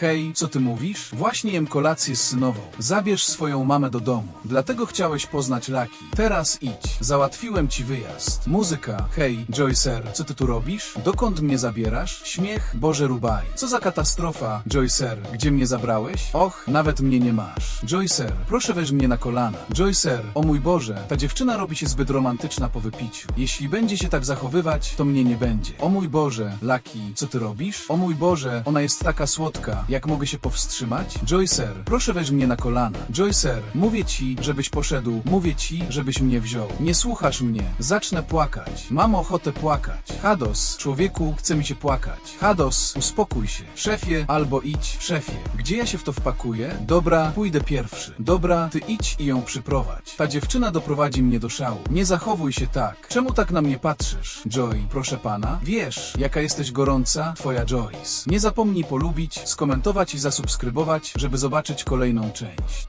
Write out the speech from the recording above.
Hej, co ty mówisz? Właśnie jem kolację z synową. Zabierz swoją mamę do domu. Dlatego chciałeś poznać Laki. Teraz idź. Załatwiłem ci wyjazd. Muzyka. Hej, Joycer, co ty tu robisz? Dokąd mnie zabierasz? Śmiech, Boże Rubaj. Co za katastrofa, Joycer, gdzie mnie zabrałeś? Och, nawet mnie nie masz. Joycer, proszę weź mnie na kolana. Joycer, o mój Boże, ta dziewczyna robi się zbyt romantyczna po wypiciu. Jeśli będzie się tak zachowywać, to mnie nie będzie. O mój Boże, Laki, co ty robisz? O mój Boże, ona jest taka słodka. Jak mogę się powstrzymać? Joycer, proszę weź mnie na kolana. Joycer, mówię ci, żebyś poszedł. Mówię ci, żebyś mnie wziął. Nie słuchasz mnie. Zacznę płakać. Mam ochotę płakać. Hados, człowieku, chce mi się płakać. Hados, uspokój się. Szefie, albo idź. Szefie, gdzie ja się w to wpakuję? Dobra, pójdę pierwszy. Dobra, ty idź i ją przyprowadź. Ta dziewczyna doprowadzi mnie do szału. Nie zachowuj się tak. Czemu tak na mnie patrzysz? Joy, proszę pana. Wiesz, jaka jesteś gorąca? Twoja Joyce. Nie zapomnij polubić, skomentować i zasubskrybować, żeby zobaczyć kolejną część.